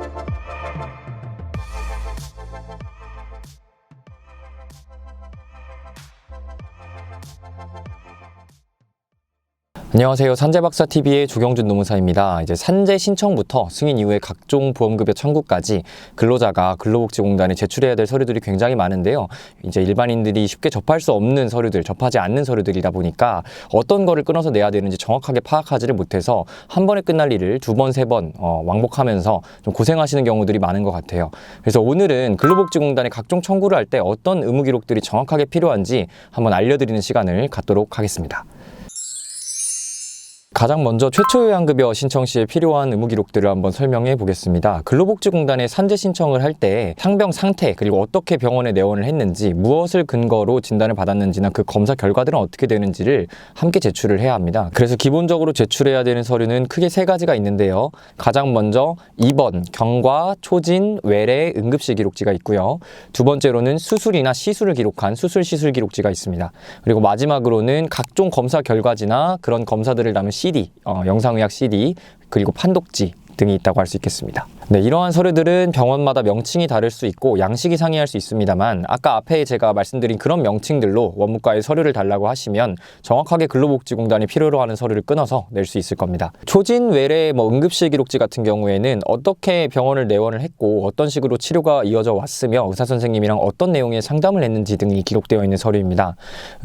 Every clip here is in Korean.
Thank you. 안녕하세요. 산재박사 TV의 조경준 노무사입니다. 이제 산재 신청부터 승인 이후에 각종 보험급여 청구까지 근로자가 근로복지공단에 제출해야 될 서류들이 굉장히 많은데요. 이제 일반인들이 쉽게 접할 수 없는 서류들, 접하지 않는 서류들이다 보니까 어떤 거를 끊어서 내야 되는지 정확하게 파악하지를 못해서 한 번에 끝날 일을 두 번, 세 번 어, 왕복하면서 좀 고생하시는 경우들이 많은 것 같아요. 그래서 오늘은 근로복지공단에 각종 청구를 할 때 어떤 의무 기록들이 정확하게 필요한지 한번 알려드리는 시간을 갖도록 하겠습니다. 가장 먼저 최초 요양급여 신청 시에 필요한 의무 기록들을 한번 설명해 보겠습니다. 근로복지공단에 산재 신청을 할 때 상병 상태 그리고 어떻게 병원에 내원을 했는지 무엇을 근거로 진단을 받았는지나 그 검사 결과들은 어떻게 되는지를 함께 제출을 해야 합니다. 그래서 기본적으로 제출해야 되는 서류는 크게 세 가지가 있는데요. 가장 먼저 2번 경과, 초진, 외래, 응급실 기록지가 있고요. 두 번째로는 수술이나 시술을 기록한 수술 시술 기록지가 있습니다. 그리고 마지막으로는 각종 검사 결과지나 그런 검사들을 담은 CD, 어, 영상의학 CD, 그리고 판독지 등이 있다고 할 수 있겠습니다. 네, 이러한 서류들은 병원마다 명칭이 다를 수 있고 양식이 상이할 수 있습니다만 아까 앞에 제가 말씀드린 그런 명칭들로 원무과에 서류를 달라고 하시면 정확하게 근로복지공단이 필요로 하는 서류를 끊어서 낼 수 있을 겁니다. 초진 외래 뭐 응급실 기록지 같은 경우에는 어떻게 병원을 내원을 했고 어떤 식으로 치료가 이어져 왔으며 의사 선생님이랑 어떤 내용의 상담을 했는지 등이 기록되어 있는 서류입니다.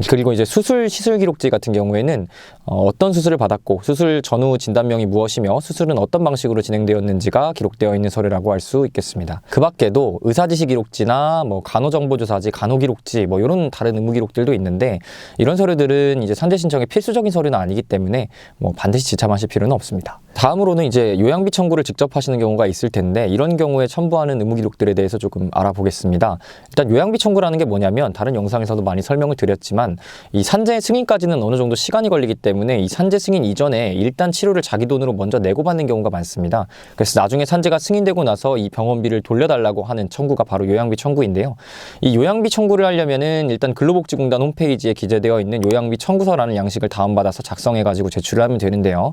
그리고 이제 수술 시술 기록지 같은 경우에는 어, 어떤 수술을 받았고 수술 전후 진단명이 무엇이며 수술은 어떤 방식으로 진행되었는지가 기록되어 있는 서류라고 할 수 있겠습니다. 그 밖에도 의사지시 기록지나 뭐 간호정보조사지, 간호기록지 뭐 이런 다른 의무 기록들도 있는데 이런 서류들은 이제 산재 신청의 필수적인 서류는 아니기 때문에 뭐 반드시 지참하실 필요는 없습니다. 다음으로는 이제 요양비 청구를 직접 하시는 경우가 있을 텐데 이런 경우에 첨부하는 의무 기록들에 대해서 조금 알아보겠습니다. 일단 요양비 청구라는 게 뭐냐면 다른 영상에서도 많이 설명을 드렸지만 이 산재 승인까지는 어느 정도 시간이 걸리기 때문에 이 산재 승인 이전에 일단 치료를 자기 돈으로 먼저 내고 받는 경우가 많습니다. 그래서 나중에 산재가 승인되고 나서 이 병원비를 돌려달라고 하는 청구가 바로 요양비 청구인데요. 이 요양비 청구를 하려면은 일단 근로복지공단 홈페이지에 기재되어 있는 요양비 청구서라는 양식을 다운받아서 작성해가지고 제출을 하면 되는데요.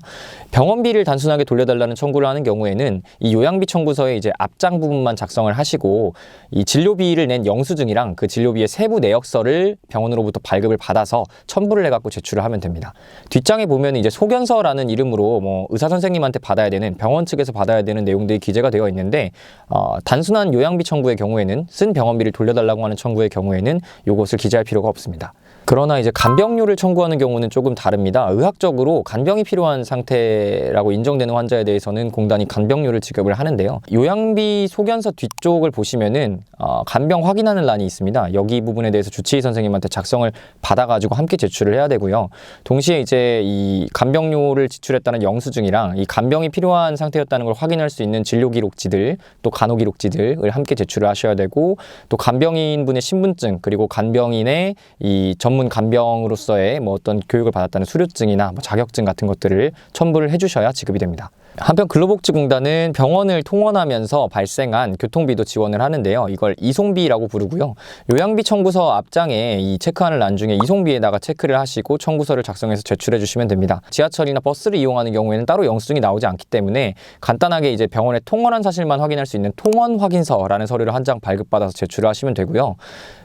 병원비를 단순하게 돌려달라는 청구를 하는 경우에는 이 요양비 청구서의 이제 앞장 부분만 작성을 하시고 이 진료비를 낸 영수증이랑 그 진료비의 세부 내역서를 병원으로부터 발급을 받아서 첨부를 해갖고 제출을 하면 됩니다. 뒷장에 보면 이제 소견서라는 이름으로 뭐 의사 선생님한테 받아야 되는 병원 측에서 받아야 되는 내용들이 기재가 되어 있는데 어, 단순한 요양비 청구의 경우에는 쓴 병원비를 돌려달라고 하는 청구의 경우에는 이것을 기재할 필요가 없습니다. 그러나 이제 간병료를 청구하는 경우는 조금 다릅니다. 의학적으로 간병이 필요한 상태라고 인정되는 환자에 대해서는 공단이 간병료를 지급을 하는데요. 요양비 소견서 뒤쪽을 보시면은 어, 간병 확인하는 란이 있습니다. 여기 부분에 대해서 주치의 선생님한테 작성을 받아가지고 함께 제출을 해야 되고요. 동시에 이제 이 간병료를 지출했다는 영수증이랑 이 간병이 필요한 상태였다는 걸 확인할 수 있는 진료 기록지들 또 간호 기록지들을 함께 제출을 하셔야 되고 또 간병인 분의 신분증 그리고 간병인의 이 전문 간병으로서의 뭐 어떤 교육을 받았다는 수료증이나 뭐 자격증 같은 것들을 첨부를 해주셔야 지급이 됩니다. 한편 근로복지공단은 병원을 통원하면서 발생한 교통비도 지원을 하는데요. 이걸 이송비라고 부르고요. 요양비 청구서 앞장에 이 체크하는 란 중에 이송비에다가 체크를 하시고 청구서를 작성해서 제출해 주시면 됩니다. 지하철이나 버스를 이용하는 경우에는 따로 영수증이 나오지 않기 때문에 간단하게 이제 병원에 통원한 사실만 확인할 수 있는 통원 확인서라는 서류를 한 장 발급받아서 제출을 하시면 되고요.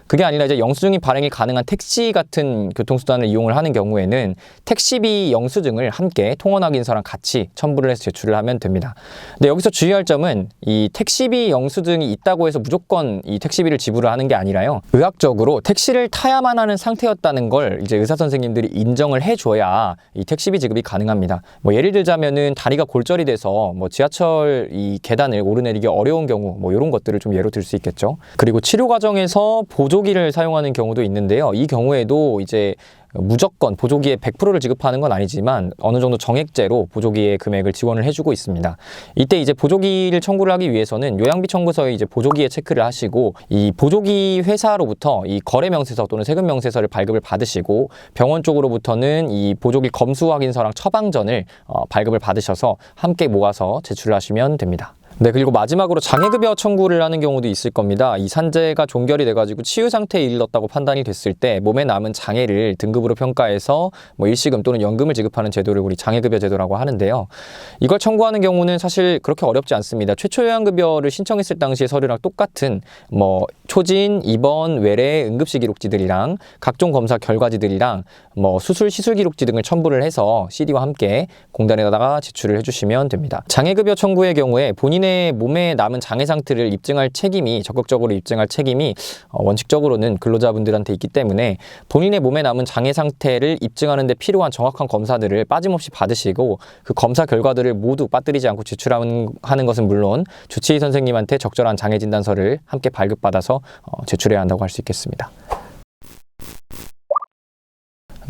그게 아니라 이제 영수증이 발행이 가능한 택시 같은 교통수단을 이용을 하는 경우에는 택시비 영수증을 함께 통원 확인서랑 같이 첨부를 해서 제출을 하면 됩니다. 근데 여기서 주의할 점은 이 택시비 영수증이 있다고 해서 무조건 이 택시비를 지불을 하는 게 아니라요. 의학적으로 택시를 타야만 하는 상태였다는 걸 이제 의사 선생님들이 인정을 해줘야 이 택시비 지급이 가능합니다. 뭐 예를 들자면은 다리가 골절이 돼서 뭐 지하철 이 계단을 오르내리기 어려운 경우 뭐 이런 것들을 좀 예로 들 수 있겠죠. 그리고 치료 과정에서 보조 보조기를 사용하는 경우도 있는데요. 이 경우에도 이제 무조건 보조기의 100%를 지급하는 건 아니지만 어느 정도 정액제로 보조기의 금액을 지원을 해주고 있습니다. 이때 이제 보조기를 청구를 하기 위해서는 요양비 청구서에 이제 보조기에 체크를 하시고 이 보조기 회사로부터 이 거래 명세서 또는 세금 명세서를 발급을 받으시고 병원 쪽으로부터는 이 보조기 검수 확인서랑 처방전을 어, 발급을 받으셔서 함께 모아서 제출을 하시면 됩니다. 네, 그리고 마지막으로 장애급여 청구를 하는 경우도 있을 겁니다. 이 산재가 종결이 돼가지고 치유 상태에 이르렀다고 판단이 됐을 때 몸에 남은 장애를 등급으로 평가해서 뭐 일시금 또는 연금을 지급하는 제도를 우리 장애급여 제도라고 하는데요. 이걸 청구하는 경우는 사실 그렇게 어렵지 않습니다. 최초 요양급여를 신청했을 당시의 서류랑 똑같은 뭐 초진, 입원, 외래, 응급실 기록지들이랑 각종 검사 결과지들이랑 뭐 수술 시술 기록지 등을 첨부를 해서 CD와 함께 공단에다가 제출을 해주시면 됩니다. 장애급여 청구의 경우에 본인 의 몸에 남은 장애 상태를 입증할 책임이 적극적으로 입증할 책임이 어, 원칙적으로는 근로자분들한테 있기 때문에 본인의 몸에 남은 장애 상태를 입증하는 데 필요한 정확한 검사들을 빠짐없이 받으시고 그 검사 결과들을 모두 빠뜨리지 않고 제출하는 하는 것은 물론 주치의 선생님한테 적절한 장애 진단서를 함께 발급받아서 어, 제출해야 한다고 할 수 있겠습니다.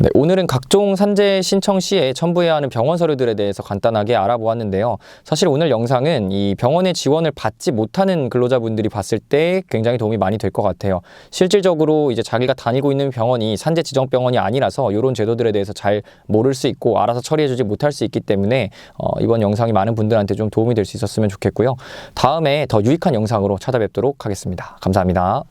네, 오늘은 각종 산재 신청 시에 첨부해야 하는 병원 서류들에 대해서 간단하게 알아보았는데요. 사실 오늘 영상은 이 병원의 지원을 받지 못하는 근로자분들이 봤을 때 굉장히 도움이 많이 될 것 같아요. 실질적으로 이제 자기가 다니고 있는 병원이 산재 지정 병원이 아니라서 이런 제도들에 대해서 잘 모를 수 있고 알아서 처리해주지 못할 수 있기 때문에 어, 이번 영상이 많은 분들한테 좀 도움이 될 수 있었으면 좋겠고요. 다음에 더 유익한 영상으로 찾아뵙도록 하겠습니다. 감사합니다.